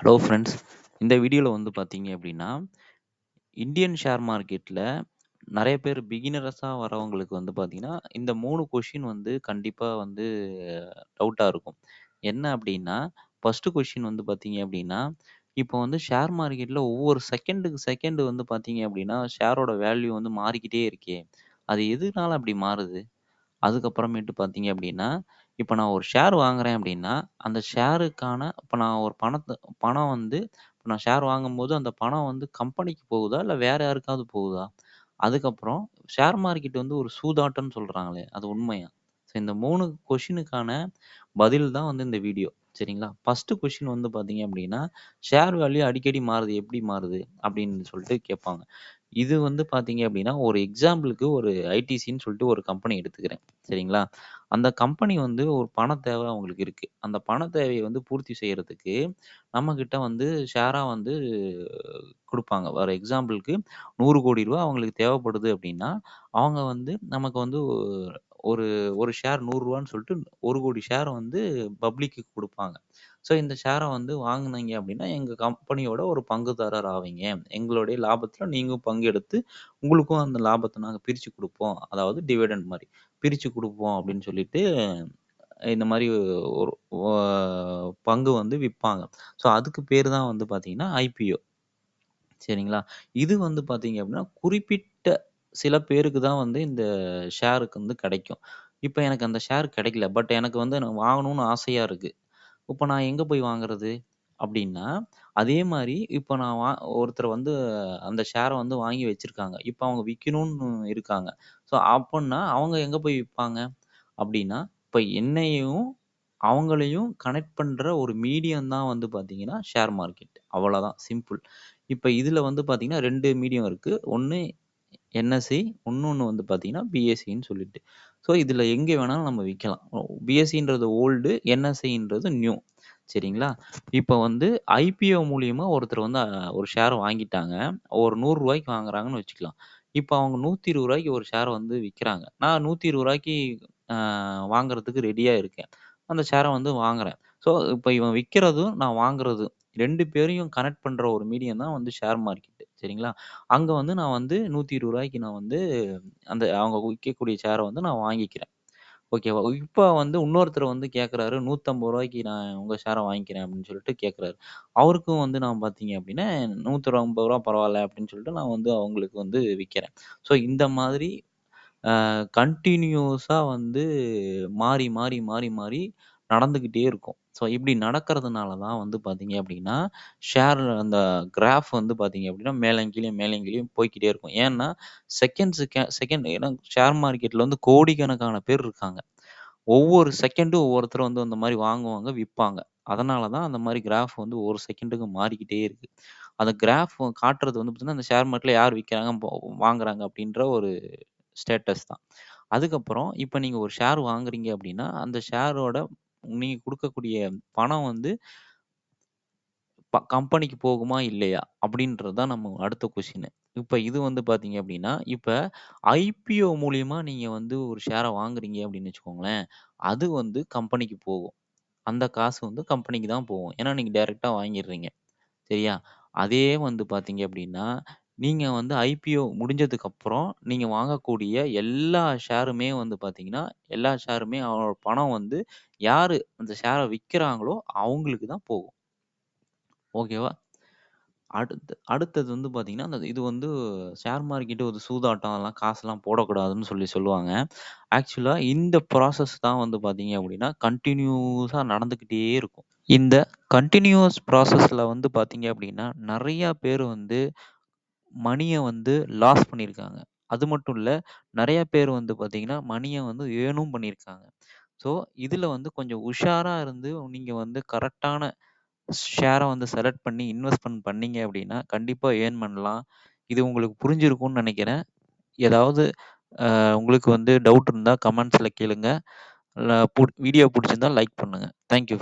Hello friends இந்த வீடியோவில் வந்து பார்த்தீங்க அப்படின்னா இந்தியன் ஷேர் மார்க்கெட்டில் நிறைய பேர் பிகினரஸாக வரவங்களுக்கு வந்து பார்த்தீங்கன்னா இந்த மூணு கொஷின் வந்து கண்டிப்பாக வந்து டவுட்டாக இருக்கும். என்ன அப்படின்னா ஃபஸ்ட்டு கொஷின் வந்து பார்த்தீங்க அப்படின்னா இப்போ வந்து ஷேர் மார்க்கெட்டில் ஒவ்வொரு செகண்டுக்கு செகண்டு வந்து பார்த்தீங்க அப்படின்னா ஷேரோட வேல்யூ வந்து மாறிக்கிட்டே இருக்கே. அது எதுனால அப்படி மாறுது? அதுக்கப்புறமேட்டு பார்த்தீங்க அப்படின்னா இப்போ நான் ஒரு ஷேர் வாங்குறேன் அப்படின்னா, அந்த ஷேருக்கான இப்போ நான் ஒரு பணத்தை பணம் வந்து இப்போ நான் ஷேர் வாங்கும்போது அந்த பணம் வந்து கம்பெனிக்கு போகுதா? இல்லை வேற யாருக்காவது போகுதா? அதுக்கப்புறம் ஷேர் மார்க்கெட் வந்து ஒரு சூதாட்டம்னு சொல்கிறாங்களே அது உண்மையா? ஸோ இந்த மூணு கொஷினுக்கான பதில் தான் வந்து இந்த வீடியோ. சரிங்களா? ஃபஸ்ட்டு கொஷின் வந்து பார்த்தீங்க அப்படின்னா, ஷேர் வேல்யூ அடிக்கடி மாறுது. எப்படி மாறுது? அப்படின்னு சொல்லிட்டு கேட்பாங்க. இது வந்து பார்த்தீங்க அப்படின்னா, ஒரு எக்ஸாம்பிளுக்கு ஒரு ஐடிசின்னு சொல்லிட்டு ஒரு கம்பெனி எடுத்துக்கிறேன். சரிங்களா? அந்த கம்பெனி வந்து ஒரு பண தேவை அவங்களுக்கு இருக்கு. அந்த பண தேவைய வந்து பூர்த்தி செய்யறதுக்கு, நம்மகிட்ட வந்து ஷேரா வந்து குடுப்பாங்க. ஃபார் எக்ஸாம்பிளுக்கு ரூ. 100,00,00,000 அவங்களுக்கு தேவைப்படுது அப்படின்னா, அவங்க வந்து நமக்கு வந்து ஒரு ஒரு ஷேர் நூறுரூவான்னு சொல்லிட்டு ஒரு கோடி ஷேரை வந்து பப்ளிக்கு கொடுப்பாங்க ஸோ இந்த ஷேரை வந்து வாங்கினீங்க அப்படின்னா, எங்கள் கம்பெனியோட ஒரு பங்குதாரர் ஆவீங்க. எங்களுடைய லாபத்தில் நீங்களும் பங்கு எடுத்து, உங்களுக்கும் அந்த லாபத்தை நாங்கள் பிரித்து கொடுப்போம் அதாவது டிவிடெண்ட் மாதிரி பிரித்து கொடுப்போம் அப்படின்னு சொல்லிட்டு, இந்த மாதிரி ஒரு பங்கு வந்து விற்பாங்க ஸோ அதுக்கு பேர் தான் வந்து பார்த்தீங்கன்னா, ஐபிஓ. சரிங்களா? இது வந்து பார்த்தீங்க அப்படின்னா, குறிப்பிட்ட சில பேருக்கு தான் வந்து இந்த ஷேருக்கு வந்து கிடைக்கும். இப்போ எனக்கு அந்த ஷேர் கிடைக்கல. பட் எனக்கு வந்து நான் வாங்கணும்னு ஆசையாக இருக்கு. இப்போ நான் எங்கே போய் வாங்குறது? அப்படின்னா அதே மாதிரி இப்போ நான் வா ஒருத்தர் வந்து அந்த ஷேரை வந்து வாங்கி வச்சிருக்காங்க. இப்போ அவங்க விக்கணும்னு இருக்காங்க. ஸோ அப்பன்னா அவங்க எங்கே போய் விற்பாங்க அப்படின்னா இப்போ என்னையும், அவங்களையும் கனெக்ட் பண்ணுற ஒரு மீடியம் தான் வந்து பார்த்தீங்கன்னா, ஷேர் மார்க்கெட். அவ்வளதான் சிம்பிள். இப்போ இதில் வந்து பார்த்தீங்கன்னா ரெண்டு மீடியம் இருக்கு. 1 என்எஸ்சி இன்னொன்று வந்து பார்த்தீங்கன்னா பிஎஸ்சின்னு சொல்லிட்டு. ஸோ இதில் எங்கே வேணாலும் நம்ம விற்கலாம் பிஎஸ்சின்றது ஓல்டு என்எஸ்சின்றது நியூ சரிங்களா? இப்போ வந்து ஐபிஓ மூலியமா ஒருத்தர் வந்து ஒரு ஷேரை வாங்கிட்டாங்க. ஒரு நூறுரூவாய்க்கு வாங்குறாங்கன்னு வச்சுக்கலாம். இப்போ அவங்க நூற்றி இருபது ரூபாய்க்கு ஒரு ஷேரை வந்து விற்கிறாங்க நான் நூற்றி இருபது ரூபாய்க்கு வாங்குறதுக்கு ரெடியாக இருக்கேன். அந்த ஷேரை வந்து வாங்குறேன். ஸோ இப்போ இவன் விற்கிறதும் நான் வாங்குறதும் ரெண்டு பேரையும் கனெக்ட் பண்ணுற ஒரு மீடியம் தான் வந்து ஷேர் மார்க்கெட் சரிங்களா? அங்கே வந்து நான் வந்து நூற்றி இருபது ரூபாய்க்கு நான் வந்து அந்த அவங்க விற்கக்கூடிய சேரை வந்து நான் வாங்கிக்கிறேன். ஓகேவா? இப்போ வந்து இன்னொருத்தர் வந்து கேட்குறாரு நூற்றம்பது ரூபாய்க்கு நான் உங்கள் சேரை வாங்கிக்கிறேன் அப்படின்னு சொல்லிட்டு கேட்குறாரு அவருக்கும் வந்து நான் பார்த்தீங்க அப்படின்னா, நூற்றை ஐம்பது ரூபா பரவாயில்ல அப்படின்னு சொல்லிட்டு நான் வந்து அவங்களுக்கு வந்து விற்கிறேன் ஸோ இந்த மாதிரி கண்டினியூஸாக வந்து மாறி, மாறி, மாறி, மாறி நடந்துக்கிட்டே இருக்கும். ஸோ இப்படி நடக்கிறதுனால தான் வந்து பார்த்தீங்க அப்படின்னா, ஷேர் அந்த கிராஃப் வந்து பார்த்தீங்க அப்படின்னா, மேலங்கிலையும் கீழயும், மேலயும் போய்க்கிட்டே இருக்கும். ஏன்னா, செகண்ட்ஸு செகண்ட் ஏன்னா ஷேர் மார்க்கெட்டில் வந்து கோடிக்கணக்கான பேர் இருக்காங்க. ஒவ்வொரு செகண்டும் ஒவ்வொருத்தர் வந்து அந்த மாதிரி வாங்குவாங்க, விற்பாங்க அதனால தான் அந்த மாதிரி கிராஃப் வந்து ஒரு செகண்டுக்கு மாறிக்கிட்டே இருக்கு. அந்த கிராஃப் காட்டுறது வந்து பார்த்தீங்கன்னா, அந்த ஷேர் மார்க்கெட்ல யார் விற்கிறாங்க வாங்குறாங்க அப்படின்ற ஒரு ஸ்டேட்டஸ் தான். அதுக்கப்புறம் இப்போ நீங்கள் ஒரு ஷேர் வாங்குறீங்க அப்படின்னா, அந்த ஷேரோட நீங்க குடுக்கக்கூடிய பணம் வந்து ப கம்பெனிக்கு போகுமா? இல்லையா? அப்படின்றது தான் நம்ம அடுத்த கொஸ்டினு. இப்ப இது வந்து பார்த்தீங்க அப்படின்னா, இப்ப ஐபிஓ மூலியமா நீங்க வந்து ஒரு ஷேர வாங்குறீங்க அப்படின்னு வச்சுக்கோங்களேன். அது வந்து கம்பெனிக்கு போகும். அந்த காசு வந்து கம்பெனிக்கு தான் போகும். ஏன்னா நீங்க டைரக்ட்டா வாங்கிடுறீங்க சரியா? அதே வந்து பார்த்தீங்க அப்படின்னா, நீங்க வந்து ஐபிஓ முடிஞ்சதுக்கப்புறம் நீங்க வாங்கக்கூடிய எல்லா ஷேருமே வந்து பார்த்தீங்கன்னா, எல்லா ஷேருமே அவங்களோட பணம் வந்து யாரு அந்த ஷேர விக்கிறாங்களோ அவங்களுக்கு தான் போகும். ஓகேவா? அடுத்து அடுத்தது வந்து பார்த்தீங்கன்னா, அந்த இது வந்து ஷேர் மார்க்கெட் ஒரு சூதாட்டம் அதெல்லாம் காசுலாம் போடக்கூடாதுன்னு சொல்லி சொல்லுவாங்க. ஆக்சுவலா இந்த ப்ராசஸ் தான் வந்து பார்த்தீங்க அப்படின்னா, கன்டினியூஸா நடந்துக்கிட்டே இருக்கும். இந்த கண்டினியூஸ் ப்ராசஸ்ல வந்து பார்த்தீங்க அப்படின்னா, நெறையா பேர் வந்து மணியை வந்து லாஸ் பண்ணியிருக்காங்க. அது மட்டும் இல்லை நிறைய பேர் வந்து பார்த்தீங்கன்னா, மணியை வந்து ஏர்னும் பண்ணியிருக்காங்க. ஸோ இதில் வந்து கொஞ்சம் உஷாராக இருந்து நீங்கள் வந்து கரெக்டான ஷேரை வந்து செலக்ட் பண்ணி இன்வெஸ்ட்மெண்ட் பண்ணீங்க அப்படின்னா, கண்டிப்பாக ஏர்ன் பண்ணலாம். இது உங்களுக்கு புரிஞ்சிருக்கும்னு நினைக்கிறேன் ஏதாவது உங்களுக்கு வந்து டவுட் இருந்தால் கமெண்ட்ஸில் கேளுங்க. புட் வீடியோ பிடிச்சிருந்தா லைக் பண்ணுங்க. Thank you